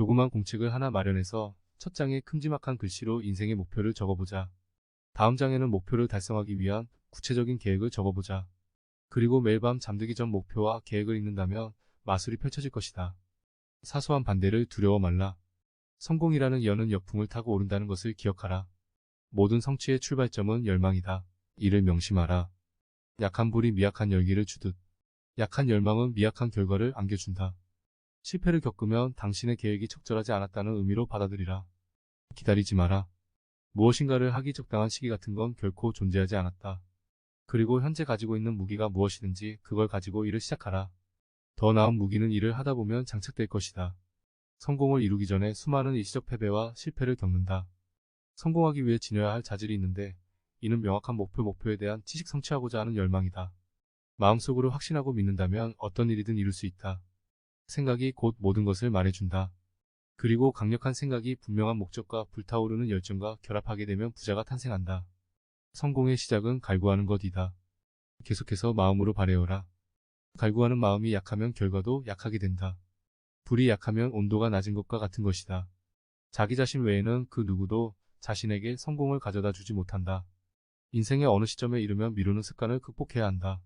조그만 공책을 하나 마련해서 첫 장에 큼지막한 글씨로 인생의 목표를 적어보자. 다음 장에는 목표를 달성하기 위한 구체적인 계획을 적어보자. 그리고 매일 밤 잠들기 전 목표와 계획을 읽는다면 마술이 펼쳐질 것이다. 사소한 반대를 두려워 말라. 성공이라는 여는 역풍을 타고 오른다는 것을 기억하라. 모든 성취의 출발점은 열망이다. 이를 명심하라. 약한 불이 미약한 열기를 주듯 약한 열망은 미약한 결과를 안겨준다. 실패를 겪으면 당신의 계획이 적절하지 않았다는 의미로 받아들이라. 기다리지 마라. 무엇인가를 하기 적당한 시기 같은 건 결코 존재하지 않았다. 그리고 현재 가지고 있는 무기가 무엇이든지 그걸 가지고 일을 시작하라. 더 나은 무기는 일을 하다 보면 장착될 것이다. 성공을 이루기 전에 수많은 일시적 패배와 실패를 겪는다. 성공하기 위해 지녀야 할 자질이 있는데 이는 명확한 목표 목표에 대한 지식 성취하고자 하는 열망이다. 마음속으로 확신하고 믿는다면 어떤 일이든 이룰 수 있다. 생각이 곧 모든 것을 말해준다. 그리고 강력한 생각이 분명한 목적과 불타오르는 열정과 결합하게 되면 부자가 탄생한다. 성공의 시작은 갈구하는 것이다. 계속해서 마음으로 바래어라. 갈구하는 마음이 약하면 결과도 약하게 된다. 불이 약하면 온도가 낮은 것과 같은 것이다. 자기 자신 외에는 그 누구도 자신에게 성공을 가져다 주지 못한다. 인생의 어느 시점에 이르면 미루는 습관을 극복해야 한다.